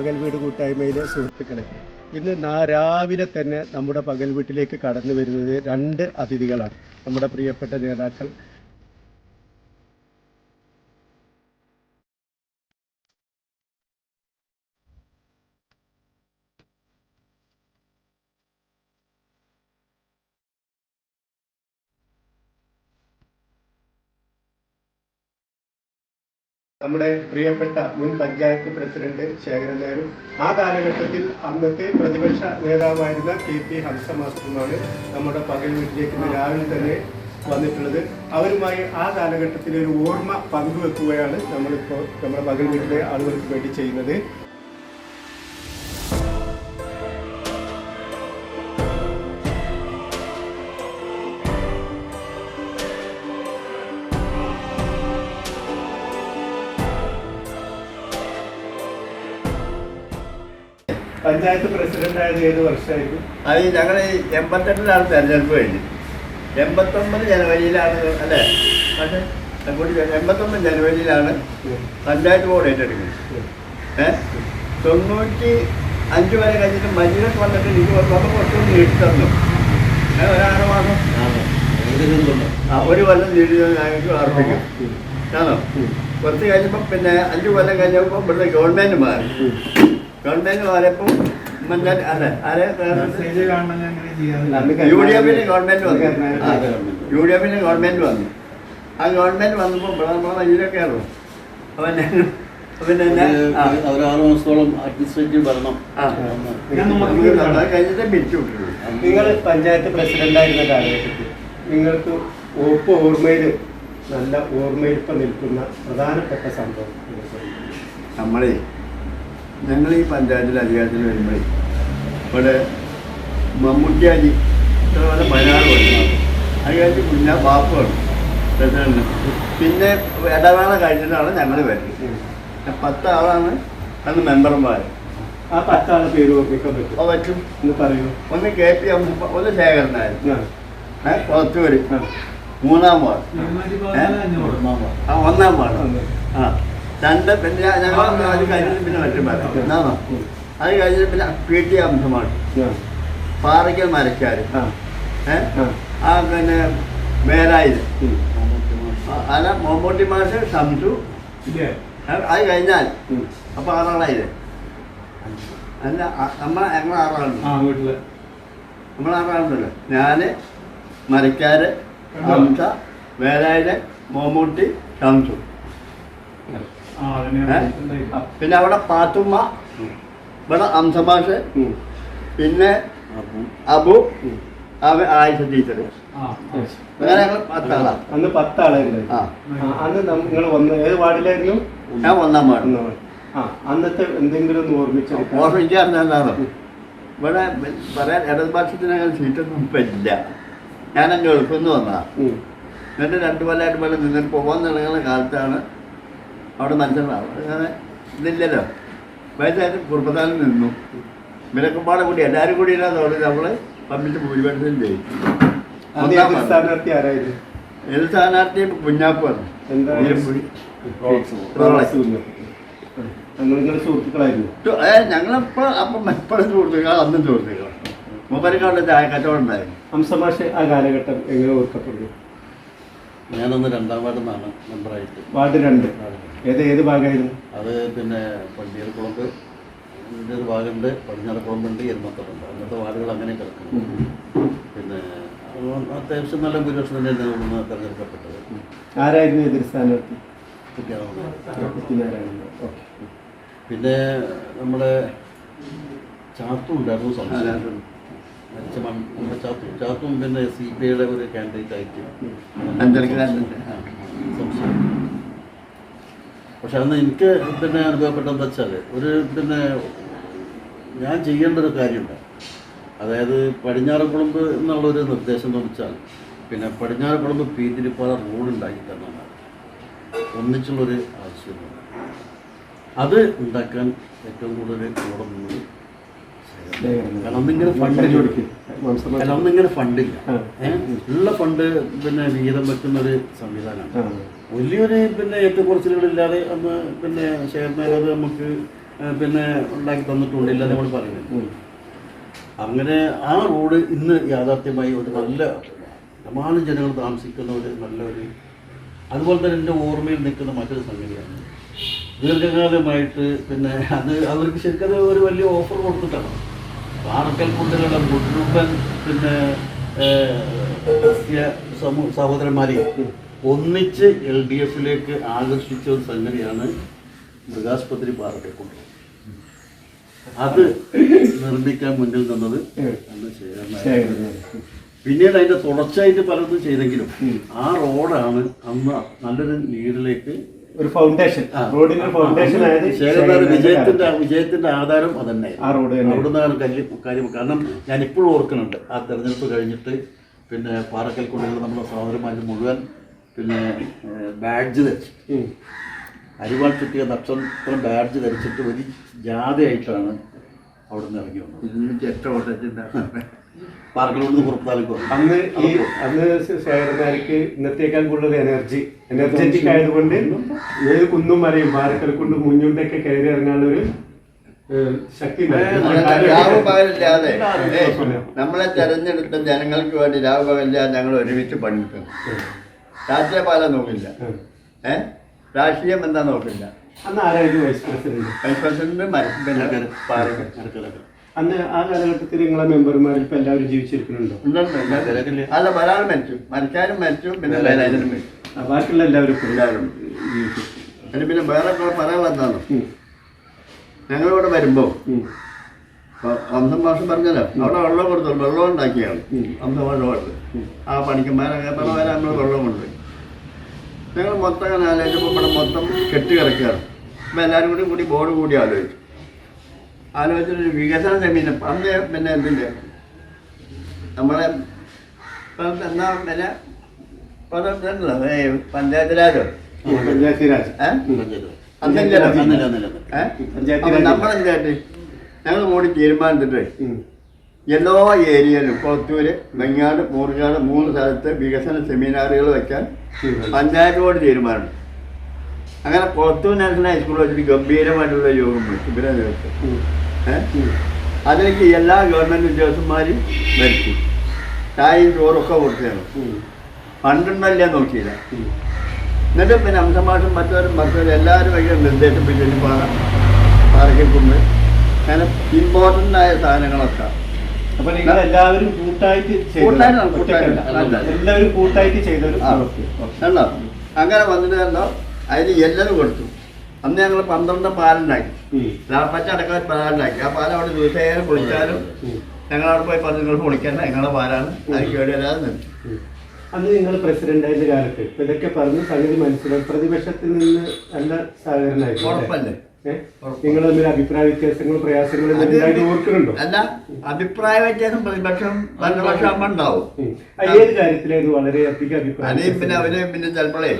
പകൽ വീട് കൂട്ടായ്മയിലെ സുഹൃത്തുക്കളെ ഇന്ന് രാവിലെ തന്നെ നമ്മുടെ പകൽ വീട്ടിലേക്ക് കടന്നു വരുന്നത് രണ്ട് അതിഥികളാണ്. നമ്മുടെ പ്രിയപ്പെട്ട നേതാക്കൾ നമ്മുടെ പ്രിയപ്പെട്ട മുൻ പഞ്ചായത്ത് പ്രസിഡന്റ് ശേഖരൻ നേരും ആ കാലഘട്ടത്തിൽ അന്നത്തെ പ്രതിപക്ഷ നേതാവായിരുന്ന കെ പി ഹംസമാസ്റ്ററുമാണ് നമ്മുടെ പകൽ വീട്ടിലേക്ക് രാവിലെ തന്നെ വന്നിട്ടുള്ളത്. അവരുമായി ആ കാലഘട്ടത്തിലെ ഒരു ഓർമ്മ പങ്കുവെക്കുകയാണ് നമ്മളിപ്പോൾ നമ്മുടെ പകൽ വീട്ടിലെ ആളുകൾക്ക് വേണ്ടി ചെയ്യുന്നത്. പഞ്ചായത്ത് പ്രസിഡന്റ് ആയത് ഏത് വർഷമായിരുന്നു അത് ഞങ്ങൾ എൺപത്തെട്ടിലാണ് തെരഞ്ഞെടുപ്പ് കഴിഞ്ഞു. എൺപത്തൊമ്പത് ജനുവരിയിലാണ് അല്ലേ? ചെ- എൺപത്തൊമ്പത് ജനുവരിയിലാണ് പഞ്ചായത്ത് ബോർഡ് ഏറ്റെടുക്കുന്നത്. ഏ? തൊണ്ണൂറ്റി അഞ്ച് വരെ കഴിഞ്ഞിട്ട് മജിലൊക്കെ വന്നിട്ട് എനിക്ക് വന്നപ്പോൾ കുറച്ചുകൂടി നീട്ടി തന്നു. ഏ, ഒരാറ് മാസം. ആ ഒരു കൊല്ലം തന്ന്. ഞങ്ങൾക്ക് അർപ്പിക്കും ആണോ? കുറച്ച് കഴിഞ്ഞപ്പോൾ പിന്നെ അഞ്ച് കൊല്ലം കഴിഞ്ഞപ്പോൾ ഇവിടുത്തെ ഗവൺമെന്റ് മാറി. ആരെ അന്ന് യു ഡി എഫിന് ഗവൺമെന്റ് വന്നു. യു ഡി എഫിന് ഗവൺമെന്റ് വന്നു. ആ ഗവൺമെന്റ് വന്നപ്പോൾ ഇവിടെ നമ്മളെ ഇതിലൊക്കെയാണല്ലോ അവൻ പിന്നെ എന്നെ ആ, അവർ മാസത്തോളം അഡ്മിനിസ്ട്രേറ്റീവ് ഭരണം ആ. നമുക്ക് അത് കഴിഞ്ഞിട്ട് പിരിച്ചു നിങ്ങൾ പഞ്ചായത്ത് പ്രസിഡന്റ് ആയിരുന്ന കാലഘട്ടത്തിൽ നിങ്ങൾക്ക് ഒപ്പ് ഓർമ്മയിൽ നല്ല ഓർമ്മയിൽ ഇപ്പം നിൽക്കുന്ന പ്രധാനപ്പെട്ട സംഭവം. നമ്മളെ ഞങ്ങൾ ഈ പഞ്ചായത്തിൽ അധികാരത്തിൽ വരുമ്പോഴേ ഇവിടെ മമ്മൂട്ടിയാജി ഇത്ര പോലെ പതിനാറ് അത് കഴിഞ്ഞ് കുഞ്ഞാ ബാപ്പു പ്രസിഡന്റ് പിന്നെ ഇടവേള കഴിഞ്ഞിട്ടാണ് ഞങ്ങൾ വരുന്നത്. പത്ത് ആളാണ് അന്ന് മെമ്പർമാർ ആ പത്താളെ പേര് ഓർമ്മിക്കാൻ പറ്റും പറ്റും. എന്ന് പറയൂ. ഒന്ന് കെ പി എം ഒന്ന് ശേഖരനായിരുന്നു. ആ, ഏഹ് പുറത്തൂര് ആ. മൂന്നാം വാർഡ്. ആ ഒന്നാം വാർഡ്. ആ. രണ്ട് പിന്നെ ഞങ്ങൾ അത് കഴിഞ്ഞിട്ട് പിന്നെ മറ്റും പറയാം എന്നാണോ. അത് കഴിഞ്ഞിട്ട് പിന്നെ പി ടി അംശമാണ് പാറയ്ക്കൽ മരക്കാർ ആ, പിന്നെ മേലായത് ഉം, അല്ല മമ്മൂട്ടി മാഷ് ഷംസു. അത് കഴിഞ്ഞാൽ. അപ്പൊ ആറാളായില്ലേ? അല്ല നമ്മൾ നമ്മളെ ഞങ്ങൾ ആറാളുണ്ട്. നമ്മൾ ആറാളുണ്ടല്ലോ. ഞാൻ മരക്കാര് ഹംസ വേലായിലെ മമ്മൂട്ടി ഏ? പിന്നെ അവിടെ പാത്തുമ്മ ഇവിടെ അംസമാഷ് പിന്നെ അബു. ആയിഷ ടീച്ചർ അങ്ങനെ ഞങ്ങൾ പത്താളാ. അന്ന് പത്താളായിരുന്നു. അന്ന് നിങ്ങൾ വന്ന് ഏത് വാർഡിലായിരുന്നു? ഞാൻ ഒന്നാം വാർഡ്. ആ അന്നത്തെ എന്തെങ്കിലും ഒന്ന് ഓർമ്മിച്ചു ഓർമ്മിക്കാറുണ്ടാണോ ഇവിടെ പറയാൻ ഇടതുപക്ഷത്തിനങ്ങനെ സീറ്റൊന്നും ഇപ്പം ഇല്ല. ഞാൻ അങ്ങ് എളുപ്പമെന്ന് വന്നാ ഉം. എന്നിട്ട് രണ്ട് കൊല്ലമായിട്ട് പോലെ നിന്നിട്ട് പോകാൻ തുടങ്ങുന്ന കാലത്താണ് അവിടെ മനസ്സിലാവും അങ്ങനെ ഇതില്ലല്ലോ. വയസ്സായാലും കുടുംബത്താലും നിന്നു. ഇവരൊക്കെ പാടെ കൂടി എല്ലാവരും കൂടി ഇല്ലാതെ നമ്മൾ പമ്പിന്റെ ഭൂരിപക്ഷത്തിൽ ജയിച്ചു. വാർഡ്. സ്ഥാനാർത്ഥി ആരായിരുന്നു? ഏത് സ്ഥാനാർത്ഥി? കുഞ്ഞാപ്പാണ് ഞങ്ങളിപ്പോ അപ്പം എപ്പോഴും സുഹൃത്തുക്കൾ അന്നും സുഹൃത്തുക്കൾ മൂപ്പരക്കാളുടെ ചായ കച്ചവടം ഉണ്ടായിരുന്നു. ഞാനൊന്ന് ആ കാലഘട്ടം എങ്ങനെ ഓർക്കപ്പെടുന്നു ഞാനന്ന് രണ്ടാം വാർഡിൽ നിന്നാണ് മെമ്പറായിട്ട് വാർഡ് രണ്ട്. ഏത് ഏത് ഭാഗമായിരുന്നു? അത് പിന്നെ ഇതിന്റെ ഒരു ഭാഗമുണ്ട് പടിഞ്ഞാറക്കുളമ്പുണ്ട് എരുമത്തറുണ്ട് അങ്ങനത്തെ വാർഡുകൾ അങ്ങനെ കിടക്കുന്നു. പിന്നെ അത് അത്യാവശ്യം നല്ല ഭൂരിപക്ഷം തന്നെയാണ് ഇവിടുന്ന് തെരഞ്ഞെടുക്കപ്പെട്ടത്. ആരായിരുന്നു എതിർ സ്ഥാനാർത്ഥി? പിന്നെ നമ്മുടെ ചാത്തും ഉണ്ടായിരുന്നു സംസ്ഥാനം മരിച്ച നമ്മുടെ ചാത്തും. ചാത്തും പിന്നെ സി പി ഐയുടെ ഒരു കാൻഡിഡേറ്റ് ആയിട്ട് പക്ഷെ അന്ന് എനിക്ക് പിന്നെ അനുഭവപ്പെട്ടതെന്ന് വെച്ചാൽ ഒരു പിന്നെ ഞാൻ ചെയ്യേണ്ട ഒരു കാര്യമുണ്ട്. അതായത് പടിഞ്ഞാറക്കുളമ്പ് എന്നുള്ളൊരു നിർദ്ദേശം എന്ന് വെച്ചാൽ പിന്നെ പടിഞ്ഞാറക്കുളമ്പ് പീതിരിപ്പാറ റോഡ് ഉണ്ടാക്കി തന്നാണ് ഒന്നിച്ചുള്ളൊരു ആവശ്യമുണ്ട് അത് ഉണ്ടാക്കാൻ ഏറ്റവും കൂടുതൽ കൂടെ നിന്ന് കാരണം അന്നിങ്ങനെ ഫണ്ടില്ല അന്നിങ്ങനെ ഫണ്ടില്ല? ഉള്ള ഫണ്ട് പിന്നെ വിഹിതം വെക്കുന്നൊരു സംവിധാനമാണ്. വലിയൊരു പിന്നെ ഏറ്റക്കുറച്ചിലുകളില്ലാതെ അന്ന് പിന്നെ മേഖല നമുക്ക് പിന്നെ ഉണ്ടാക്കി തന്നിട്ടുണ്ട് ഇല്ലാതെ നമ്മൾ പറയുന്നത് അങ്ങനെ ആ റോഡ് ഇന്ന് യാഥാർത്ഥ്യമായി ഒരു നല്ല ശതമാനം ജനങ്ങൾ താമസിക്കുന്ന ഒരു നല്ലൊരു അതുപോലെ തന്നെ എന്റെ ഓർമ്മയിൽ നിൽക്കുന്ന മറ്റൊരു സംഗതിയാണ്. ദീർഘകാലമായിട്ട് പിന്നെ അത് അവർക്ക് ശരിക്കും ഒരു വലിയ ഓഫർ കൊടുത്തിട്ടാണ്. പാറക്കൽ കുണ്ടുകളുടെ മുഴുവൻ പിന്നെ ഏഹ്, ക്രിസ്ത്യ സമൂ സഹോദരന്മാരെയും ഒന്നിച്ച് എൽ ഡി എഫിലേക്ക് ആകർഷിച്ച ഒരു സംഗതിയാണ് മൃഗാസ്പത്രി കുണ്ട് അത് നിർമ്മിക്കാൻ മുന്നിൽ നിന്നത് പിന്നീട് അതിന്റെ തുടർച്ചയായിട്ട് പലതും ചെയ്തെങ്കിലും ആ റോഡാണ് അന്ന് നല്ലൊരു ലീഡിലേക്ക് ഒരു ഫൗണ്ടേഷൻ. റോഡിന്റെ ഫൗണ്ടേഷൻ വിജയത്തിന്റെ വിജയത്തിന്റെ ആധാരം അതന്നെ ആ റോഡ് തന്നെ. അവിടുന്നാണ് കല്ല് കാര്യം കാരണം ഞാൻ ഇപ്പോഴും ഓർക്കുന്നുണ്ട് ആ തെരഞ്ഞെടുപ്പ് കഴിഞ്ഞിട്ട് പിന്നെ പാറക്കൽ കൊണ്ടുള്ള നമ്മുടെ സഹോദരന്മാർ മുഴുവൻ പിന്നെ ബാഡ്ജ് ധരിച്ച്. അരിവാൾ ചുറ്റിയ നക്ഷത്രം ബാഡ്ജ് ധരിച്ചിട്ട് വലിയ ജാഥയായിട്ടാണ് നിന്ന് ഇറങ്ങി വന്നത്. ഇരുന്നൂറ്റി എട്ട് ഓട്ടത്തിന്റെ പാർക്കിലോട്ട് പുറത്താലേക്ക് വന്നു അന്ന് ഈ അന്ന് ശേഖരനാർക്ക് ഇന്നത്തേക്കാൾ കൂടുതൽ എനർജി എനർജറ്റിക് ആയതുകൊണ്ട് ഏത് കുന്നും മലയും പാറക്കൽ കൊണ്ട് മുഞ്ഞുണ്ടൊക്കെ കയറി ഇറങ്ങാനുള്ളൊരു ശക്തി ഉണ്ടായിരുന്നു. പകലില്ലാതെ എല്ലാവരും ഏ, വിശ്വാസം. നമ്മളെ തെരഞ്ഞെടുത്ത ജനങ്ങൾക്ക് വേണ്ടി രാവ് പകലില്ലാതെ ഞങ്ങൾ ഒരുമിച്ച് പണിയെടുക്കുന്നു. രാഷ്ട്രീയ പാലം നോക്കില്ല. ഏ? രാഷ്ട്രീയം എന്താ നോക്കില്ല. അന്ന് ആരായിരുന്നു വൈസ് പ്രസിഡന്റ് വൈസ് പ്രസിഡന്റ്. അന്ന് ആ കാലഘട്ടത്തിൽ നിങ്ങളെ മെമ്പർമാരിൽ ഇപ്പൊ എല്ലാവരും ജീവിച്ചിരിക്കുന്നുണ്ടോ? അല്ല ഒരാൾ മരിച്ചു. മരിക്കാനും മരിച്ചു പിന്നെ ബാക്കിയുള്ള എല്ലാവരും എല്ലാവരും. ജീവിച്ചു അതിന് പിന്നെ വേറെ പറയാനുള്ള എന്താണോ ഞങ്ങളിവിടെ വരുമ്പോൾ ഉം. അന്തം മാസം പറഞ്ഞല്ലോ അവിടെ വെള്ളം കൊടുത്തു വെള്ളം ഉണ്ടാക്കിയാണ്. അന്ന് അന്തം വെള്ളം കൊടുത്ത് ആ പണിക്കന്മാരൊക്കെ പറഞ്ഞവരെ നമ്മൾ വെള്ളം കൊണ്ടുപോയി ഞങ്ങൾ മൊത്തം അങ്ങനെ ആലോചിച്ചപ്പോൾ ഇവിടെ മൊത്തം കെട്ടി കിടക്കുകയാണ്. അപ്പം എല്ലാവരും കൂടി കൂടി ബോർഡ് കൂടി ആലോചിച്ചു. ആലോചിച്ചൊരു വികസന സെമീനം അന്ന് പിന്നെ എന്തിന്റെ? നമ്മളെ ഇപ്പം എന്നാ പിന്നെ പഞ്ചായത്ത് രാജോ. പഞ്ചായത്ത് രാജ്. അന്നില്ല നമ്മളെന്തായിട്ട് ഞങ്ങൾ കൂടി തീരുമാനിച്ചിട്ട്. എല്ലാ ഏരിയയിലും കൊളത്തൂര് വെങ്ങാട് മൂർക്കാട് മൂന്ന് സ്ഥലത്ത് വികസന സെമിനാറുകൾ വെക്കാൻ പഞ്ചായത്തോട് പഞ്ചായത്ത് ബോർഡ് തീരുമാനം. അങ്ങനെ കൊളത്തൂർ നാഷണൽ ഹൈസ്കൂൾ വെച്ചിട്ട് ഗംഭീരമായിട്ടുള്ള യോഗം വിളിച്ചു. ഇവരെ. ഏഹ് അതിലേക്ക് എല്ലാ ഗവൺമെന്റ് ഉദ്യോഗസ്ഥന്മാരും വരുത്തി. ചായയും ചോറൊക്കെ കൊടുത്തതാണ് പണ്ടുണ്ടല്ലേ നോക്കിയില്ല. എന്നിട്ട് പിന്നെ അംശമാഷും മറ്റവരും മറ്റവരും എല്ലാവരും ഭയങ്കര നിർദ്ദേശിപ്പിച്ചിട്ട് പാറ പാറയ്ക്കുണ്ട് അങ്ങനെ ഇമ്പോർട്ടന്റ് ആയ സാധനങ്ങളൊക്കെ. അപ്പൊ നിങ്ങൾ എല്ലാവരും കൂട്ടായിട്ട്. എല്ലാവരും കൂട്ടായിട്ട് ചെയ്തൊരു. കണ്ടോ? അങ്ങനെ വന്നിട്ട് കണ്ടോ? അതിന് എല്ലാവരും കൊടുത്തു. അന്ന് ഞങ്ങൾ പന്ത്രണ്ട് പാലുണ്ടാക്കി ഉം. ലാപ്പച്ച അടക്കം ഒരു പാലുണ്ടാക്കി ആ പാൽ അവിടെ ദിവസേന കുളിച്ചാലും ഞങ്ങളവിടെ ഞങ്ങൾ അവിടെ പോയി പറഞ്ഞു നിങ്ങൾ കുളിക്കണ്ട. ഞങ്ങളുടെ പാലാണ്. അത് കേടുവരാതെ നിന്നു. അന്ന് നിങ്ങൾ പ്രസിഡന്റ് ആയിരുന്ന കാലത്ത്. ഇപ്പൊ ഇതൊക്കെ പറഞ്ഞ് സംഗതി മനസ്സിലായി. പ്രതിപക്ഷത്തിൽ നിന്ന് നല്ല സഹകരണമായിരുന്നു? നിങ്ങൾ തമ്മിൽ അഭിപ്രായ വ്യത്യാസങ്ങളും പ്രയാസങ്ങളും ഓർക്കുന്നുണ്ടോ? അല്ല അഭിപ്രായ വ്യത്യാസം പ്രതിപക്ഷം ഭരണപക്ഷം ഉണ്ടാവും. ഏത് കാര്യത്തിലായിരുന്നു? വളരെയധികം അഭിപ്രായ അഭിപ്രായം പിന്നെ അവർ പിന്നെ ചിലപ്പോഴേ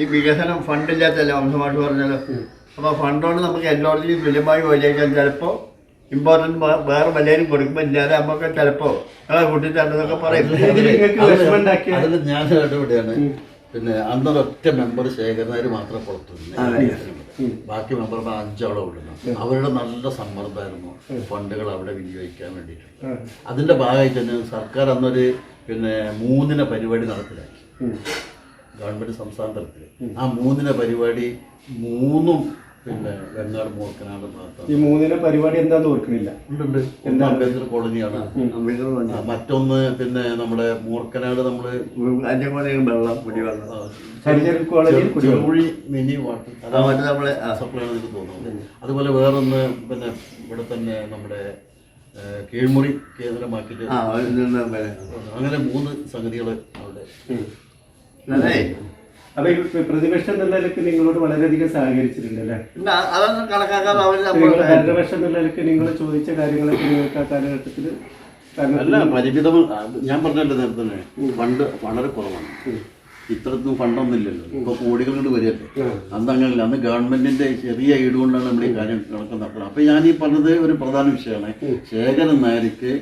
ഈ വികസനം ഫണ്ടില്ലാത്തല്ലേ വംശമായിട്ട് പറഞ്ഞാലും അപ്പൊ ഫണ്ടോട് നമുക്ക് എല്ലായിടത്തും തുല്യമായി ഉപയോഗിക്കാൻ ചിലപ്പോൾ ഇമ്പോർട്ടന്റ് വേറെ വല്ലവരും കൊടുക്കുമ്പോൾ ഇല്ലാതെ നമുക്ക് ചിലപ്പോൾ നിങ്ങളെ കൂട്ടിത്തരണമെന്നൊക്കെ പറയും. ഞാൻ ഇടപെടുകയാണ് പിന്നെ അന്നൊരൊറ്റ മെമ്പർ ശേഖരനാർ മാത്രം. പുറത്തു ബാക്കി മെമ്പർമാർ അഞ്ചോളം വിടുന്നു അവരുടെ നല്ല സമ്മർദ്ദമായിരുന്നു ഫണ്ടുകൾ അവിടെ വിനിയോഗിക്കാൻ വേണ്ടിയിട്ട് ആ. അതിന്റെ ഭാഗമായി തന്നെ സർക്കാർ അന്നൊരു പിന്നെ മൂന്നിന പരിപാടി നടപ്പിലാക്കി. ഗവൺമെന്റ് സംസ്ഥാന തലത്തിൽ ആ മൂന്നിന പരിപാടി മൂന്നും പിന്നെ വെങ്ങാട് മൂർക്കനാട് ഭാഗത്താണ് ഈ മൂന്നിലെ പരിപാടി എന്താന്ന് ഓർക്കണില്ല. ഉണ്ട് ഒന്ന് അംബേദ്കർ കോളനിയാണ് ആ, മറ്റൊന്ന് പിന്നെ നമ്മുടെ മൂർക്കനാട് നമ്മൾ അതിന്റെ കൂടെ വെള്ളം കുടിവെള്ളം ഹരിജൻ കോളേജിൽ മിനി വാട്ടർ ആ, മറ്റേ നമ്മളെ ആ, സപ്ലൈ ആണ് എനിക്ക് തോന്നുന്നത് അതുപോലെ വേറൊന്ന് പിന്നെ ഇവിടെ തന്നെ നമ്മുടെ ഏ, കീഴ്മുറി കേന്ദ്രമാക്കിയിട്ട് ആ അതിൽ നിന്ന്. അങ്ങനെ മൂന്ന് സംഗതികൾ അവിടെ. അതെ അപ്പൊ ഈ പ്രതിപക്ഷം എന്നുള്ള നിലയ്ക്ക് നിങ്ങളോട് വളരെയധികം സഹകരിച്ചിട്ടുണ്ട് അല്ലേ? പിന്നെ അ- അതൊന്നും കണക്കാക്കാതെ അവർ നിങ്ങൾ ഭരണപക്ഷം എന്നുള്ള നിലയ്ക്ക് നിങ്ങൾ ചോദിച്ച കാര്യങ്ങളൊക്കെ നിങ്ങൾക്ക് ആ കാലഘട്ടത്തിൽ അല്ല പരിമിതം ഞാൻ പറഞ്ഞല്ലോ നേരത്തെ തന്നെ. ഫണ്ട് വളരെ കുറവാണ്. ഇത്രത്തും ഫണ്ടൊന്നും ഇല്ലല്ലോ ഇപ്പൊ കോടികൾ കൊണ്ട് വരികയല്ലേ അന്ന് അങ്ങനെയല്ല. അന്ന് ഗവൺമെന്റിന്റെ ചെറിയ ഈട് കൊണ്ടാണ് നമ്മൾ ഈ കാര്യം നടക്കുന്നത്. അപ്പൊ ഞാൻ ഈ പറഞ്ഞത് ഒരു പ്രധാന വിഷയമാണ്. ശേഖരൻ നായർക്ക്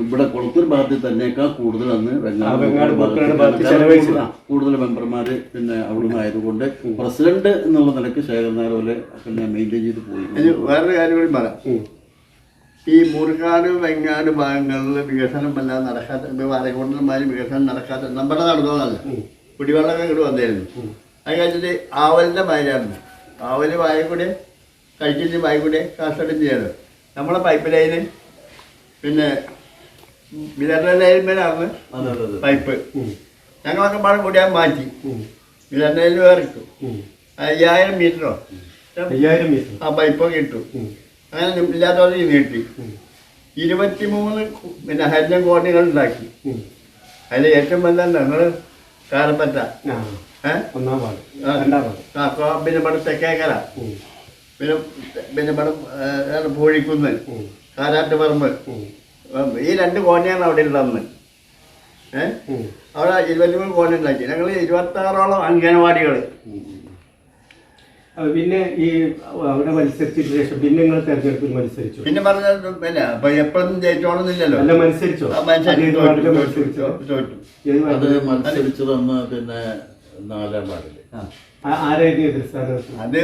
ഇവിടെ കൊളത്തൂർ ഭാഗത്തിൽ തന്നെയേക്കാൾ കൂടുതൽ അന്ന് വെങ്ങാട് കൂടുതൽ- മെമ്പർമാർ മെമ്പർമാര് പിന്നെ അവിടുന്ന് ആയതുകൊണ്ട് പ്രസിഡന്റ് എന്നുള്ള നിലയ്ക്ക് ശേഖരൻ നായർ പോലെ പിന്നെ മെയിന്റെയിൻ ചെയ്ത് പോയി. വേറൊരു കാര്യം കൂടി പറയാം. ഈ മുറുകാട് വെങ്ങാട് ഭാഗങ്ങളിൽ വികസനം വല്ലാതെ നടക്കാത്ത വരകൊണ്ടന്മാര് വികസനം നടക്കാത്ത നമ്മുടെ നടന്നതല്ല. കുടിവെള്ളമൊക്കെ ഇങ്ങോട്ട് വന്നായിരുന്നു അത് കഴിഞ്ഞിട്ട് ആവലിന്റെ മാതിരിയായിരുന്നു ആവൽ വായക്കൂടെ കൂടെ കഴിച്ചിട്ട് വായക്കൂടെ കൂടെ കാസർഗോഡ് ചെയ്യാറ്. നമ്മളെ പൈപ്പ് ലൈന് പിന്നെ വിതരണ പൈപ്പ്. ഞങ്ങളൊക്കെ പാടം കൂടി മാറ്റി. വിതരണ ലൈൻ വേറെ ഇട്ടു. അയ്യായിരം മീറ്ററോ? അയ്യായിരം മീറ്റർ. ആ പൈപ്പൊക്കെ ഇട്ടു. അങ്ങനെ ഇല്ലാത്തവർ നീട്ടി ഇരുപത്തി ഇരുപത്തിമൂന്ന് കു- പിന്നെ ഹരിജൻ കോടികൾ ഉണ്ടാക്കി. അതിൽ ഏറ്റവും വലിയ ഞങ്ങൾ കാരപ്പറ്റ. ആ. ഏഹ് ഒന്നാം വാർഡ്. ആ. രണ്ടാം വാർഡ്. ആ, കോ- പിന്നെ ഇവിടെ തെക്കേക്കര. പിന്നെ പിന്നെ ഇവിടെ പൂഴിക്കുന്ന്. ഉം. ഉം, ഈ രണ്ട് കോനയാണ് അവിടെ ഉള്ളതെന്ന് ഏഹ് അവിടെ അവിടെ ഇരുപത്തിമൂന്ന് കോന ഉണ്ടാക്കി ഞങ്ങൾ ഇരുപത്താറോളം അംഗനവാടികൾ അത് പിന്നെ ഈ അവിടെ മത്സരിച്ചതിന് ശേഷം പിന്നെ നിങ്ങൾ തെരഞ്ഞെടുപ്പിൽ മത്സരിച്ചു? പിന്നെ പറഞ്ഞ പിന്നെ അപ്പൊ എപ്പോഴും ജയിച്ചോളന്നില്ലല്ലോ. അല്ല മത്സരിച്ചോ? മത്സരിച്ചോ. അത് വാർഡിൽ? പിന്നെ നാലാം വാർഡിൽ. ആ-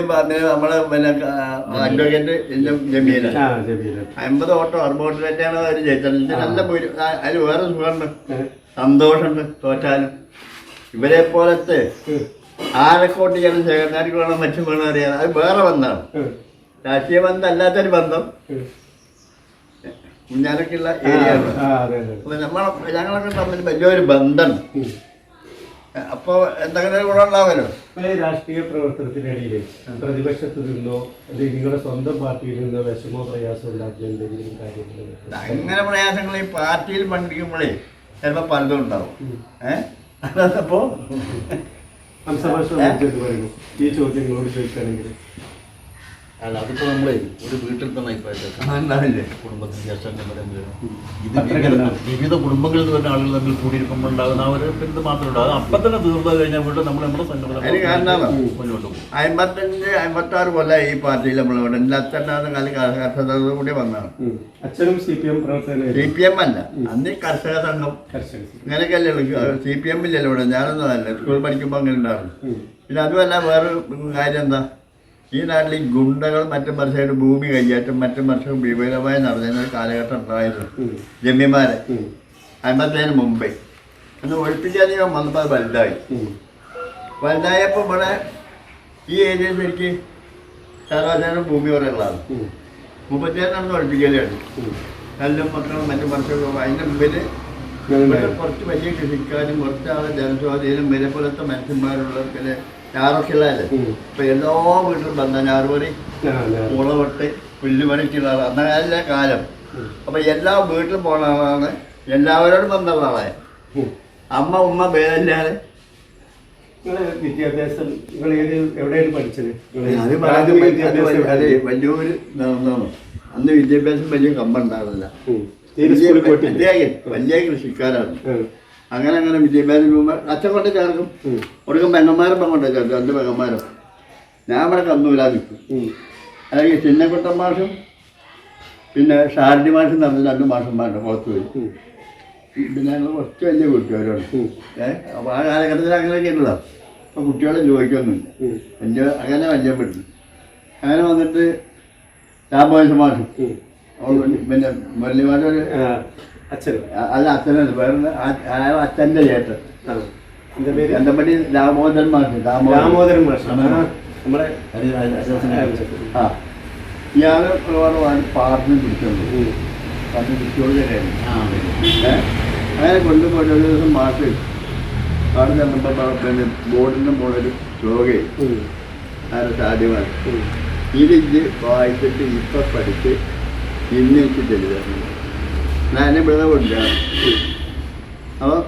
പറഞ്ഞത് നമ്മളെ പിന്നെ അഡ്വക്കേറ്റ് ജമീല. അമ്പത് ഓട്ടോ അറുപത് വെച്ചാണ് അവർ ജയിച്ചത് നല്ല അതിൽ വേറെ സുഖമുണ്ട്? സന്തോഷമുണ്ട് തോറ്റാലും. ഇവരെ പോലത്തെ. ആരക്കോട്ട് ചെയ്യണം ശേഖരനാർക്ക് വേണം മറ്റും വേണം അറിയാതെ. അത് വേറെ ബന്ധമാണ്. രാഷ്ട്രീയ ബന്ധം. അല്ലാത്തൊരു ബന്ധം. കുഞ്ഞാലൊക്കെയുള്ള ഏരിയ അപ്പൊ നമ്മളെ ഞങ്ങളൊക്കെ തമ്മിൽ വലിയൊരു ബന്ധമാണ് ഉം. അപ്പോൾ എന്തെങ്കിലും ഗുണം ഉണ്ടാവുമല്ലോ രാഷ്ട്രീയ പ്രവർത്തനത്തിനിടയിൽ പ്രതിപക്ഷത്ത് നിന്നോ അല്ലെങ്കിൽ നിങ്ങളുടെ സ്വന്തം പാർട്ടിയിൽ നിന്നോ വിഷമോ പ്രയാസമോ ഉണ്ടാക്കിയ എന്തെങ്കിലും കാര്യങ്ങൾ അങ്ങനെ പ്രയാസങ്ങൾ ഈ പാർട്ടിയിൽ പഠിക്കുമ്പോഴേ ചിലപ്പോൾ പലതും ഉണ്ടാവും. ഏഹ് അതപ്പോ ഈ ചോദ്യങ്ങളോട് ചോദിക്കുകയാണെങ്കിൽ അല്ല അതിപ്പോ നമ്മളെ ഒരു വീട്ടിൽ തന്നെ ഇപ്പൊ കുടുംബത്തിന് വരുമ്പോൾ ഇത് വിവിധ കുടുംബങ്ങളിൽ നിന്ന് വരുന്ന ആളുകൾ തമ്മിൽ കൂടിയിരിക്കുമ്പോൾ ഉണ്ടാകുന്ന ആ ഒരു ഇത് മാത്രമേ ഉണ്ടാകും അപ്പൊ തന്നെ തീർന്നു കഴിഞ്ഞാൽ വീണ്ടും നമ്മൾ നമ്മുടെ സംഘടന അമ്പത്തഞ്ച് അമ്പത്താറ് കൊല്ലം ഈ പാർട്ടിയിൽ നമ്മൾ എന്റെ അച്ഛനാണ് കാലം കർഷകർ കൂടി വന്നതാണ്. അച്ഛനും C P M C P M അല്ല. അന്ന് ഈ കർഷക സംഘം. ഇങ്ങനെയൊക്കെയല്ലേ ഉള്ളൂ. സി പി എമ്മില്ലല്ലോ ഇവിടെ. ഞാനൊന്നും അല്ല. സ്കൂൾ പഠിക്കുമ്പോൾ അങ്ങനെ ഉണ്ടായിരുന്നു. പിന്നെ അതുമല്ല വേറെ കാര്യം എന്താ? ഈ നാട്ടിൽ ഈ ഗുണ്ടകൾ മറ്റും മറിച്ചായിട്ട് ഭൂമി കൈയാറ്റും മറ്റും മനുഷ്യരും വിപുലമായി നടന്നിരുന്ന ഒരു കാലഘട്ടം ഉണ്ടായിരുന്നു. ജമ്മിമാരെ. അമ്പത്തേന് മുമ്പേ അന്ന് ഒഴിപ്പിക്കാധികം വന്നപ്പോൾ അത് വലുതായി. വലുതായപ്പോൾ ഇവിടെ ഈ ഏരിയയിൽ എനിക്ക് സർവസാധാരണ ഭൂമി കുറയുള്ളതാണ് ഉം. മുപ്പത്തിയേഴാണ് ഒഴിപ്പിക്കലാണ്. കല്ലും മക്കളും മറ്റും മനുഷ്യരും അതിന്റെ മുമ്പിൽ കുറച്ച് വലിയ കൃഷിക്കാരും കുറച്ച് ആളെ ജനസ്വാധീനം വില പോലത്തെ മനുഷ്യന്മാരുള്ള പിന്നെ ഞാറൊക്കെയുള്ളതല്ലേ. ഇപ്പൊ എല്ലാ വീട്ടിലും ബന്ധ ഞാൻ- മുളവെട്ട് പുല്ലുപണിക്കുള്ള ആളാണ് അന്നകാല കാലം. അപ്പൊ എല്ലാ വീട്ടിലും പോണ ആളാണ്. എല്ലാവരോടും ബന്ധമുള്ള ആളെ അമ്മ ഉമ്മ ഭേദമില്ലാതെ. വിദ്യാഭ്യാസം എവിടെയാണ് പഠിച്ചത്? വലിയൊരു. അന്ന് വിദ്യാഭ്യാസം വലിയ കമ്പുണ്ടായിരുന്നില്ല വലിയ കൃഷിക്കാരാണ്. അങ്ങനെ അങ്ങനെ വിദ്യാഭ്യാസം പോകുമ്പോൾ അച്ഛൻ കൊണ്ട് ചേർക്കും. ഒടുക്കം പെങ്ങന്മാരും കൊണ്ട് ചേർക്കും. രണ്ട് പെങ്ങന്മാരും. ഞാൻ ഇവിടെ കന്നൂരാ നിൽക്കും. അല്ലെങ്കിൽ ചിന്നക്കുട്ടൻ മാഷും പിന്നെ ഷാരടി മാഷും തമ്മിൽ രണ്ട് മാഷന്മാരുണ്ട് പുറത്ത് പോയി. പിന്നെ ഞങ്ങൾ കുറച്ച് വലിയ കുട്ടികളാണ്. ഏഹ് അപ്പോൾ ആ കാലഘട്ടത്തിൽ അങ്ങനെയൊക്കെ ഉള്ളതാണ് അപ്പോൾ കുട്ടികളെ ചോദിക്കൊന്നുമില്ല. വലിയ അങ്ങനെ വലിയ പെട്ടു അങ്ങനെ വന്നിട്ട് രാമോഹൻ മാഷും. പിന്നെ മുരളി മാഷം അച്ഛൻ അല്ല അച്ഛനല്ല വേറെ അച്ഛന്റെ ചേട്ടൻ. എന്റെ എന്താ പേര്? പറ്റി രാമോദരൻ മാഷ് ദാമോദരൻ. മാഷ്. നമ്മുടെ ആ ഇയാൾ ഒരുപാട് പാർട്ടിന് പിടിച്ചുണ്ട് ഉം. പാർട്ടി പിടിച്ചോളുകയായിരുന്നു അങ്ങനെ കൊണ്ടുപോയിട്ട് ഒരു ദിവസം മാഷ് അവിടെ ചെന്നപ്പോൾ പിന്നെ ബോർഡിന്റെ മുകളിൽ യോഗയും ആരും സാധ്യമാണ്. ഉം. ഇത് ഇത് വായിച്ചിട്ട് ഇപ്പം പഠിച്ച് ഇന്നിട്ട് ചെല്ലുക ഞാൻ എന്നെ ഇവിടെ കൊണ്ടാണ് അപ്പോൾ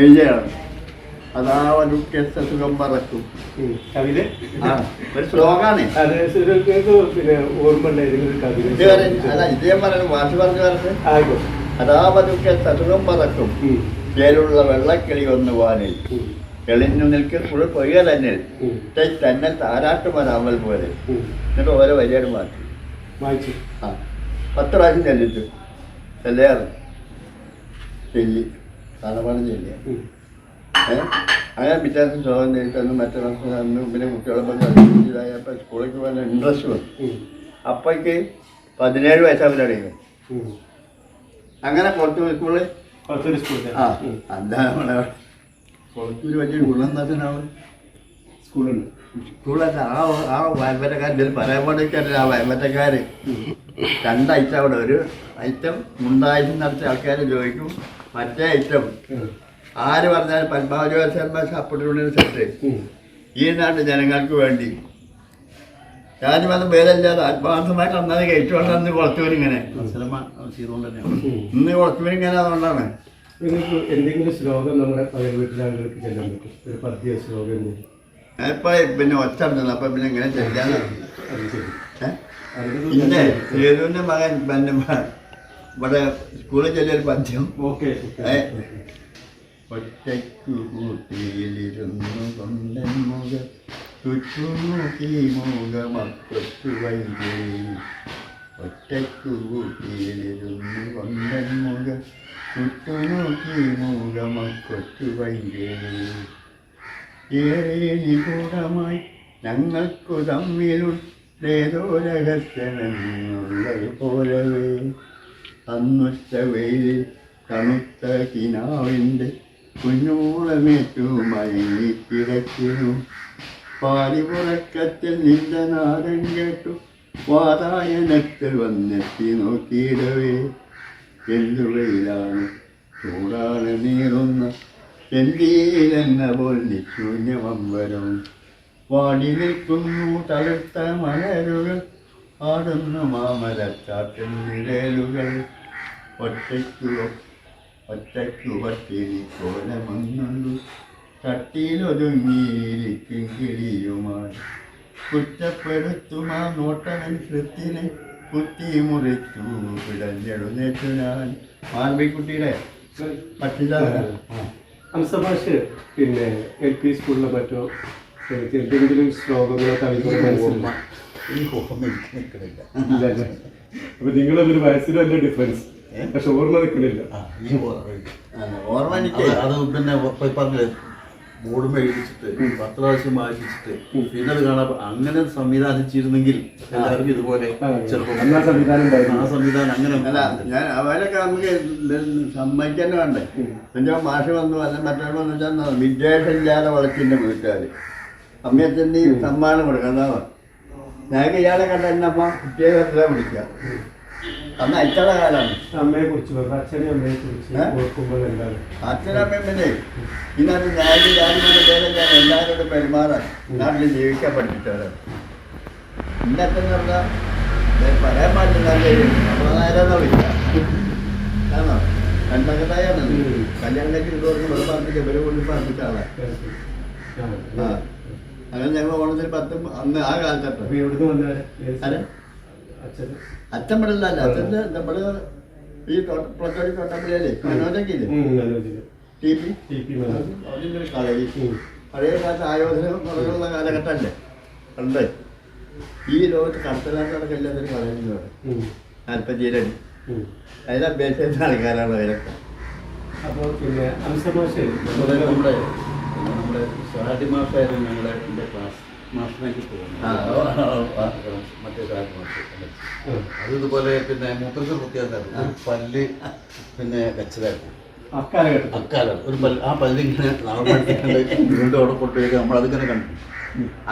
എഴുതിയാണ്. അതാ ഒരു സുഖം പറക്കും. കവിത? ഒരു ശ്ലോകാണ്. അത് പിന്നെ ഓർമ്മ ഇത് വാശി പറഞ്ഞു പറഞ്ഞു അതാപതുക്കെ സസുഖം പറക്കും. പേരുള്ള വെള്ളക്കിളി ഒന്ന് വാനിൽ. എളിഞ്ഞു നിൽക്കും പുഴ തന്നെ താരാട്ടുമരാമൽ പോലെ. എന്നിട്ട് ഓരോ വരിയാട് മാറ്റി. വായിച്ചു. ആ പത്ത് പ്രാവശ്യം ചെല്ലിച്ചു ചെല്ലാറ് ചെല്ലി തലപ്പാട് ചെല്ലി അങ്ങനെ പിറ്റേ ദിവസം ചോദം നേരിട്ടൊന്ന് മറ്റേ ദിവസം അന്ന് പിന്നെ കുട്ടികളൊപ്പം കളിച്ചിതായപ്പോൾ സ്കൂളിലേക്ക് പോകാൻ ഇൻട്രസ്റ്റ് വന്നു. അപ്പോഴേക്ക് പതിനേഴ് വയസ്സാവില്ല ഉം. അങ്ങനെ കൊളത്തൂർ സ്കൂളിൽ കൊളത്തൂർ സ്കൂളിൽ ആ അതാണ് കൊളത്തൂർ വലിയൊരു ഗുണം വെച്ചാൽ സ്കൂളുണ്ട് സ്കൂളല്ല ആ ആ വയമ്പറ്റക്കാർ ഇതിൽ പറയാൻ പാടിക്കാറില്ല ആ വയമ്പറ്റക്കാർ രണ്ട് ഐറ്റം അവിടെ ഒരു ഐറ്റം മുണ്ടായി നടത്തിയ ആൾക്കാർ ചോദിക്കും. മറ്റേ ഐറ്റം. ആര് പറഞ്ഞാലും പരമാവധി ശർമ്മ സപ്പോർട്ടിനുള്ളിൽ സെറ്റ് ഈ നാട്ട് ജനങ്ങൾക്ക് വേണ്ടി. ഞാനും അത് ഭേദമില്ലാതെ ആത്മാർത്ഥമായിട്ട് അന്നത് കഴിച്ചുകൊണ്ടാണ് കുറച്ചുപേരിങ്ങനെ സിനിമ ചെയ്തുകൊണ്ട് തന്നെയാണ്. ഇന്ന് കുറച്ചുപേരിങ്ങനെ അതുകൊണ്ടാണ്. നിങ്ങൾക്ക് എന്തെങ്കിലും ശ്ലോകം നമ്മുടെ പഴയ വീട്ടിലാളുകൾക്ക് ചെല്ലാൻ പറ്റും? ഒരു പദ്യ ശ്ലോകം ഞാനിപ്പോ പിന്നെ ഒച്ച നടന്നത്. അപ്പം പിന്നെ ഇങ്ങനെ ചെയ്യാൻ പിന്നെ സേതുവിന്റെ മകൻ മ- ഇവിടെ സ്കൂളിൽ ചെല്ലൊരു പദ്യം? ഒറ്റയ്ക്കു കൂട്ടിയിലിരുന്നു കൊണ്ടൻ മുഖ ചുറ്റുനോക്കി മുഖമക്കൊച്ചു വൈകി. ഒറ്റയ്ക്കു കൂട്ടിയിലിരുന്നു കൊണ്ടൻ മുഖ ചുറ്റുനോക്കി മുഖമക്കൊച്ചു വൈകി. ഏറെ നിഗൂഢമായി ഞങ്ങൾക്കു തമ്മിലുള്ളേതോ രഹസ്യമെന്നുള്ളത് പോലവേ. അന്നുച്ച വെയിലിൽ തണുത്ത കിനാവിന്റെ കുഞ്ഞോളമേറ്റു മയങ്ങിക്കിടക്കുന്നു പാലിപുറക്കത്തിൽ നിന്റെ നാടൻ കേട്ടു. വാതായനത്തിൽ വന്നെത്തി നോക്കിയിടവേ. എല്ലുവയിലാണ് വെയിലാണ് ചൂടാണ് നീറുന്ന ചെന്തിയിലെന്ന പോൽ നിശൂന്യമമ്പരം വാടി നിൽക്കുന്നു തളിർത്ത മലരുകൾ. ആടുന്നു മാമരച്ചാട്ടിൻ നിഴലുകൾ. ഒറ്റയ്ക്കു ഒറ്റയ്ക്കു പട്ടിണി കോലമൊന്നുള്ളു കട്ടിയിലൊതുങ്ങിയിരിക്കും കിളിയുമായി. കുറ്റപ്പെടുത്തുമാ നോട്ടവൻ കൃത്തിനെ കുത്തി മുറിച്ചു പിടഞ്ഞെഴുന്നേറ്റു ഞാൻ. മാർബിക്കുട്ടിയുടെ പക്ഷിതാണ് ഹംസഭാഷ് പിന്നെ എൽ പി സ്കൂളിലോ മറ്റോ എന്തെങ്കിലും ശ്ലോകങ്ങളോ കവിതകളോ എനിക്ക് നിൽക്കണില്ല. ഇല്ലല്ലേ അപ്പൊ നിങ്ങളൊരു വയസ്സിന് വലിയ ഡിഫറൻസ് പക്ഷെ ഓർമ്മ നിൽക്കണില്ല. ഓർമ്മ. അത് പിന്നെ ഇപ്പൊ പറഞ്ഞില്ലേ ബോർഡ് മേടിച്ചിട്ട് പത്ത് പ്രാവശ്യം വായിച്ചിട്ട് പിന്നെ അത് കാണാൻ അങ്ങനെ സംവിധാനിച്ചിരുന്നെങ്കിൽ എല്ലാവർക്കും ഇതുപോലെ ആ, ചെറുപ്പം ആ സംവിധാനം അങ്ങനെ അല്ല ഞാൻ അവരൊക്കെ നമുക്ക് സമ്മതിക്കാൻ വേണ്ടേ? എന്റെ മാഷ് വന്നു അല്ല മറ്റൊരു വന്നു വെച്ചാൽ വിദ്യാഭ്യാസമില്ലാതെ വളർത്തിന്റെ വീട്ടുകാർ അമ്മയത്തിന്റെയും സമ്മാനം കൊടുക്കണം ഞങ്ങൾക്ക് ഇയാളെ കണ്ട എന്നപ്പ കുട്ടിയെ വിളിക്കാം വിളിക്കുക. അന്ന് അയച്ചുള്ള കാലമാണ് അമ്മയെ കുറിച്ച് അച്ഛനെ അമ്മയെ കുറിച്ച്? ഓർക്കുമ്പോൾ എന്താണ്? അച്ഛനമ്മയും പിന്നെ ഇതിനകത്ത് ഞാനും ഞാനും പേരെല്ലാം എല്ലാവരോടും പെരുമാറാൻ നാട്ടിൽ ജീവിക്കാൻ പഠിപ്പിച്ചവരാണ്. ഇന്നത്തെ പറഞ്ഞാൽ പറയാൻ പാടില്ല നമ്മളാരെന്നാ വിളിക്കുക. ആണോ? രണ്ടകത്തായാണ് ഉം. കല്യാണം പാർപ്പിക്കുക ഇവരെ കൊണ്ട് പാർപ്പിച്ച ആളാണ് ആ. അങ്ങനെ ഞങ്ങൾ ഓണത്തിന് പത്തും അന്ന് ആ കാലത്തട്ടോ പെടില്ല അച്ഛന്റെ നമ്മൾ ഈ പ്ലക്കാടി ഉം, മനോജിൽ. T P. അതിന്റെ ഒരു കളരി. പഴയ കാലത്ത് ആയോധന മുറകളുള്ള കാലഘട്ടമല്ലേ? ഉണ്ട് ഈ ലോകത്ത് കടത്തലാത്ത കല്യാണത്തിന് കളരി ഉം. നാൽപ്പത്തിയേഴടി അഭ്യസിച്ച ആൾക്കാരാണ് അവരൊക്കെ. അപ്പൊ പിന്നെ ഹംസഭാഷ നമ്മുടെ നമ്മുടെ സ്വാതി മാഷായിരുന്നു ഞങ്ങളുടെ ക്ലാസ് മാഷിനേക്ക് പോകുന്നത്. മറ്റേ സ്വാതി മാഷ്? അത് ഇതുപോലെ പിന്നെ മൂത്രത്തിൽ പ്രത്യേകത പല്ല് പിന്നെ വെച്ചതായിരുന്നു അക്കാലം. ഒരു പല്ല് ആ പല്ലിങ്ങനെ വീണ്ടും അവിടെ കൊണ്ടുപോയി കണ്ടു.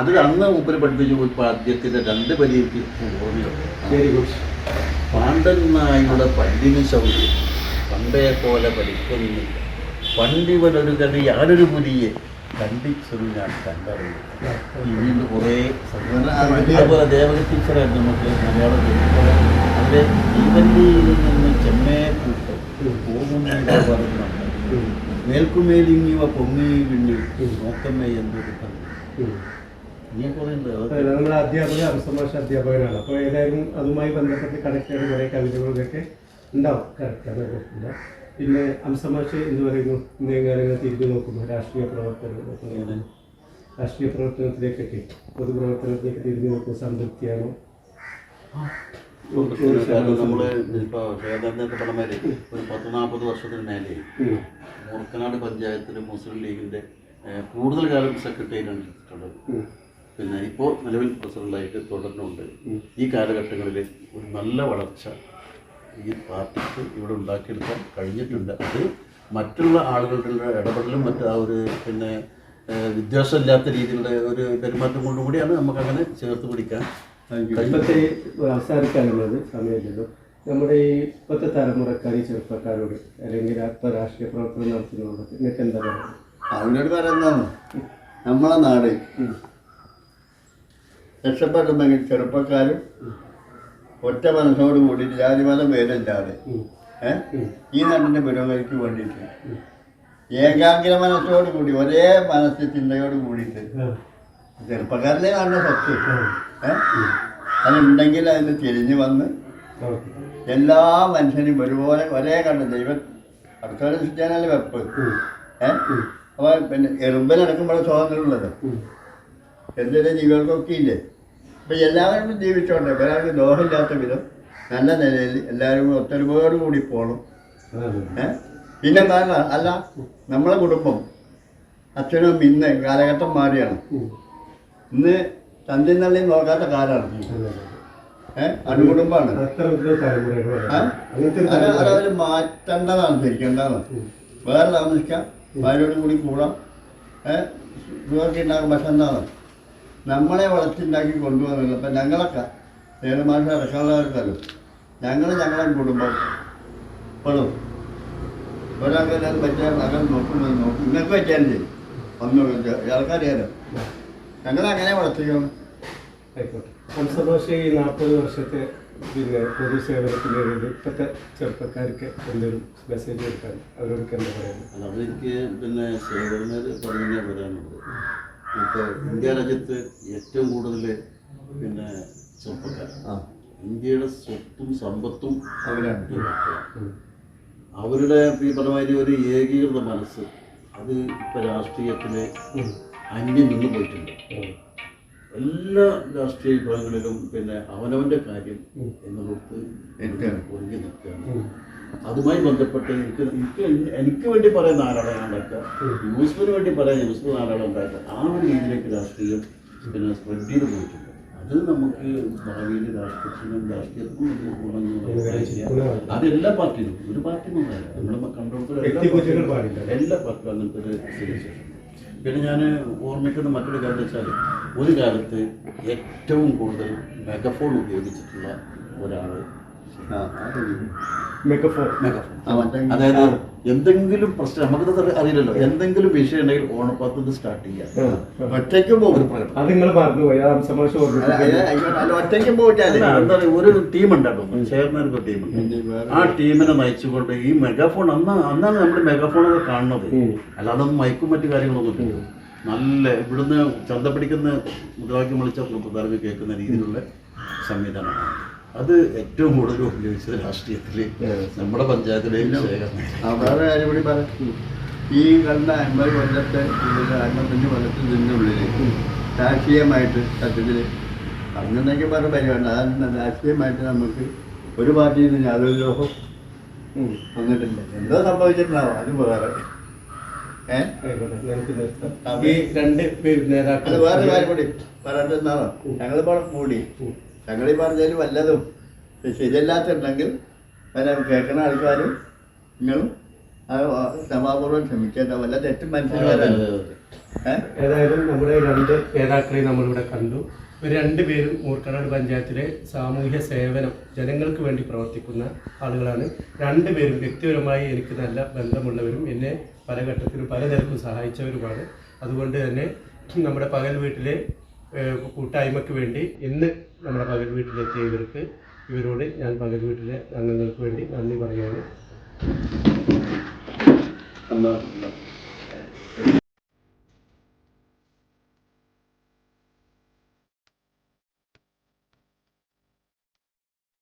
അത് അന്ന് മൂപ്പര് പഠിപ്പിച്ചു പാദ്യത്തിന്റെ രണ്ട് പരീക്ക് ഓർമ്മയുണ്ട്. പാണ്ഡൻ നായുടെ പല്ലിന് ശൗര്യം. പണ്ടേ പോലെ പഠിക്കുന്നില്ല പണ്ടിവനൊരു കടി യാതൊരു പുലിയെ കണ്ടിച്ചൊരു ഞാൻ കണ്ടറിയും ഇനിയും കുറേ അതുപോലെ ദേവക ടീച്ചറായിരുന്നു നമുക്ക് മലയാളത്തിൽ അതിലെ ജീവന്തിയിൽ നിന്ന് ചെമ്മയെ കൂട്ട് പോകുന്നില്ല പറഞ്ഞുണ്ട് മേൽക്കുമേലിങ്ങിവ പൊങ്ങി പിന്നിൽ നോക്കമ്മേ എന്നൊരു കണ്ടു നമ്മുടെ അധ്യാപക അധ്യാപകനാണ്. അപ്പോൾ ഏതായാലും അതുമായി ബന്ധപ്പെട്ട് കണക്ട് ചെയ്യുന്ന കുറേ കവിതകളൊക്കെ ഉണ്ടാവും. കറക്റ്റ് അത് കുഴപ്പമില്ല. പിന്നെ അംസമാഷ് എന്ന് പറയുന്നു ഇന്നെങ്ങാനും തിരിഞ്ഞു നോക്കുമ്പോൾ രാഷ്ട്രീയ പ്രവർത്തനം രാഷ്ട്രീയ പ്രവർത്തനത്തിലേക്കൊക്കെ പൊതുപ്രവർത്തനത്തിലേക്ക് തിരിഞ്ഞു നോക്കുമ്പോൾ സംതൃപ്തിയാണോ. നമ്മൾ ഇപ്പൊ നേരത്തെ പറഞ്ഞാൽ ഒരു പത്ത് നാൽപ്പത് വർഷത്തിന് മേലെ. മൂർക്കനാട് പഞ്ചായത്തിൽ മുസ്ലിം ലീഗിന്റെ കൂടുതൽ കാലം സെക്രട്ടറിയാണ് എടുത്തിട്ടുള്ളത്. പിന്നെ ഇപ്പോൾ നിലവിൽ പ്രസിഡന്റായിട്ട് തുടർന്നുണ്ട്. ഈ കാലഘട്ടങ്ങളിൽ ഒരു നല്ല വളർച്ച ഈ പാർട്ടിക്ക് ഇവിടെ ഉണ്ടാക്കിയെടുക്കാൻ കഴിഞ്ഞിട്ടുണ്ട്. അത് മറ്റുള്ള ആളുകളുടെ ഇടപെടലും മറ്റ് ആ ഒരു പിന്നെ വിദ്വേഷമില്ലാത്ത രീതിയിലുള്ള ഒരു പെരുമാറ്റം കൊണ്ടും കൂടിയാണ് നമുക്കങ്ങനെ ചേർത്ത് പിടിക്കാൻ ഇപ്പോഴത്തെ അവസാനിക്കാനുള്ളത് സമയമില്ലല്ലോ നമ്മുടെ ഈ ഇപ്പോഴത്തെ തലമുറക്കാർ ഈ ചെറുപ്പക്കാരോട് അല്ലെങ്കിൽ ഇപ്പോൾ രാഷ്ട്രീയ പ്രവർത്തനം നടത്തുന്നവർക്ക് നിങ്ങൾക്ക് എന്താ പറയുക അവനോട് പറയുന്നതാണ് നമ്മളെ നാട് രക്ഷപ്പെട്ടുണ്ടെങ്കിൽ ചെറുപ്പക്കാരും ഒറ്റ മനസ്സോട് കൂടി ജാതിമതം ഏ? ഈ നാടിന്റെ പുരോഗതിക്ക് വേണ്ടിയിട്ട്. ഏകാഗ്ര മനസ്സോട് കൂടി ഒരേ മനസ്സ് ചിന്തയോട് കൂടിയിട്ട്. ചെറുപ്പക്കാരിലെ നല്ല സ്വത്ത്? അതുണ്ടെങ്കിൽ അതിന് തിരിഞ്ഞു വന്ന് എല്ലാ മനുഷ്യനും ഒരുപോലെ ഒരേ കണ്ട ദൈവം അടുത്തവരെ സൃഷ്ടിക്കാനല്ലേ വെപ്പ്. ഏഹ് അപ്പോൾ പിന്നെ എറുമ്പലടക്കുമ്പോൾ സ്വാതന്ത്ര്യമുള്ളത്. എന്തിനാ ജീവികൾക്കൊക്കെ ഇല്ലേ? അപ്പം എല്ലാവരും ജീവിച്ചോണ്ട് ഒരാൾക്ക് ദോഷമില്ലാത്ത വിധം നല്ല നിലയിൽ എല്ലാവരും ഒത്തൊരുമയോട് കൂടി പോകണം പിന്നെ എന്താ അല്ല നമ്മളെ കുടുംബം അച്ഛനും ഇന്ന് കാലഘട്ടം മാറിയാണ്. ഇന്ന് തന്തി നള്ളി നോക്കാത്ത കാലമാണ് ഏഹ് അണുകുടുംബമാണ് അതവർ മാറ്റേണ്ടതാണ് ധരിക്കേണ്ടതാണ് വേറെ താമസിക്കാം ഭാര്യയോടും കൂടി കൂടാം. ഏഹ് ഉണ്ടാകും പക്ഷെ എന്താണ് നമ്മളെ വളർത്തിണ്ടാക്കി കൊണ്ടുവന്നില്ല അപ്പം ഞങ്ങളൊക്കെ നേരമാഷ ഇറക്കാനുള്ളവർക്കല്ലോ ഞങ്ങൾ ഞങ്ങളെ കുടുംബം ഇപ്പോഴും ഒരാൾക്ക് പറ്റിയ മകൻ നോക്കുന്നത് നോക്കും. നിങ്ങൾക്ക് പറ്റിയാലും ചെയ്യും ഒന്നും ഇയാൾക്കറിയാലോ. ഞങ്ങളങ്ങനെ വളർത്തിക്കണം ആയിക്കോട്ടെ. ഈ നാൽപ്പത് വർഷത്തെ പിന്നെ പൊതുസേവനത്തിന്റെ ഒരു ഇപ്പോഴത്തെ ചെറുപ്പക്കാർക്ക് എന്തൊരു മെസ്സേജ് കൊടുക്കാൻ അവരോടൊക്കെ എന്താ പറയുന്നത്? അതെനിക്ക് എനിക്ക് പിന്നെ സേവനം പറയാനുള്ളത് ഇപ്പോൾ ഇന്ത്യ രാജ്യത്ത് ഏറ്റവും കൂടുതൽ പിന്നെ ചെറുപ്പക്കാർ ഇന്ത്യയുടെ സ്വത്തും സമ്പത്തും അവരാണ്. അവരുടെ ഈ പറഞ്ഞമാതിരി ഒരു ഏകീകൃത മനസ്സ് അത് ഇപ്പൊ രാഷ്ട്രീയത്തിൽ അന്യം നിന്ന് പോയിട്ടുണ്ട്. എല്ലാ രാഷ്ട്രീയ വിഭാഗങ്ങളിലും പിന്നെ അവനവന്റെ കാര്യം എന്നുള്ളത്. ഒതുങ്ങി നിൽക്കുകയാണ്. അതുമായി ബന്ധപ്പെട്ട് എനിക്ക് എനിക്ക് എനിക്ക് വേണ്ടി പറയുന്ന ആരാണ് ഞാൻ ഉണ്ടാക്കുക? യൂസ്ഫിന് വേണ്ടി പറയാൻ യൂസ്ഫ് ആരാണ് ഉണ്ടാക്കുക? ആ ഒരു രീതിയിലേക്ക് രാഷ്ട്രീയം പിന്നെ സ്പ്രെഡ് ചെയ്ത് പോയിട്ടുണ്ട്. അത് നമുക്ക് ഭാവിയിൽ രാഷ്ട്രീയത്തിനും രാഷ്ട്രീയത്തിനും ഗുണം അത് എല്ലാ പാർട്ടിയിലും ഒരു പാർട്ടി ഒന്നല്ല വ്യക്തിപൂജകൾ പാടില്ല. എല്ലാ പാർട്ടിയും അങ്ങനത്തെ ഒരു പിന്നെ ഞാൻ ഓർമ്മിക്കുന്ന മറ്റൊരു കാര്യം വെച്ചാൽ ഒരു കാലത്ത് ഏറ്റവും കൂടുതൽ മെഗഫോൺ ഉപയോഗിച്ചിട്ടുള്ള ഒരാൾ അതായത് എന്തെങ്കിലും പ്രശ്നം നമുക്കത് അറിയില്ലല്ലോ. എന്തെങ്കിലും വിഷയം ഉണ്ടെങ്കിൽ ഓണപ്പാത്തത് സ്റ്റാർട്ട് ചെയ്യാം. ഒറ്റയ്ക്ക് പോകും. ഒറ്റയ്ക്ക് പോയിട്ടാലേ. അല്ല, എന്താ പറയുക ഒരു ടീം ഉണ്ടാക്കും ചെയർമാനൊക്കെ ടീമുണ്ട്. ആ ടീമിനെ നയിച്ചുകൊണ്ട് ഈ മെഗാഫോൺ അന്ന് അന്നാണ് നമ്മുടെ മെഗാഫോണൊക്കെ കാണുന്നത്. അല്ലാതെ മൈക്കും മറ്റു കാര്യങ്ങളൊന്നും ഇല്ല നല്ല ഇവിടുന്ന് ചന്ത പിടിക്കുന്ന മുദ്രാവാക്യം വിളിച്ച പ്രധാനം കേൾക്കുന്ന രീതിയിലുള്ള സംവിധാനമാണ്. അത് ഏറ്റവും കൂടുതൽ ഉപയോഗിച്ചത് രാഷ്ട്രീയത്തിൽ നമ്മുടെ പഞ്ചായത്തിലെ വേറെ കാര്യം കൂടി ഈ കണ്ട അമ്പത് കൊല്ലത്തെ അമ്പത്തഞ്ച് കൊല്ലത്തിന്റെ ഉള്ളിൽ രാഷ്ട്രീയമായിട്ട് സത്യത്തിൽ അങ്ങനെയൊക്കെ പറഞ്ഞ പരിപാടി അതാണ് രാഷ്ട്രീയമായിട്ട് നമുക്ക് ഒരു പാർട്ടിയിൽ നിന്ന് യാതൊരു ലോഹം വന്നിട്ടില്ല. എന്തോ സംഭവിച്ചിട്ടുണ്ടാവും. അത് വേറെ. ഏ? ആയിക്കോട്ടെ നമുക്ക് നിർത്താം അതെ. ഈ രണ്ട് പേര് നേതാക്കൾ വേറെ കാര്യം കൂടി പറഞ്ഞിട്ടുണ്ടാവാം ഞങ്ങളിപ്പോൾ കൂടി. ഞങ്ങൾ ഈ പറഞ്ഞതിൽ വല്ലതും ശരിയല്ലാത്തുണ്ടെങ്കിൽ അതിനെ കേൾക്കുന്ന ആൾക്കാരും നിങ്ങളും അത് ക്ഷമാപൂർവം ക്ഷമിക്കേണ്ട വല്ല തെറ്റും ഏഹ് ഏതായാലും നമ്മുടെ രണ്ട് നേതാക്കളെ നമ്മളിവിടെ കണ്ടു. ഇവർ രണ്ടുപേരും മൂർക്കനാട് പഞ്ചായത്തിലെ സാമൂഹ്യ സേവനം ജനങ്ങൾക്ക് വേണ്ടി പ്രവർത്തിക്കുന്ന ആളുകളാണ്. രണ്ടുപേരും വ്യക്തിപരമായി എനിക്ക് നല്ല ബന്ധമുള്ളവരും എന്നെ പല ഘട്ടത്തിലും പലതരത്തിലും സഹായിച്ചവരുമാണ്. അതുകൊണ്ട് തന്നെ നമ്മുടെ പകൽ വീട്ടിലെ കൂട്ടായ്മയ്ക്ക് കൂട്ടായ്മക്ക് വേണ്ടി ഇന്ന് നമ്മുടെ പകൽ വീട്ടിലെത്തിയ ഇവർക്ക് ഇവരോട് ഞാൻ പകൽ വീട്ടിലെ അംഗങ്ങൾക്ക് വേണ്ടി നന്ദി പറയുകയാണ്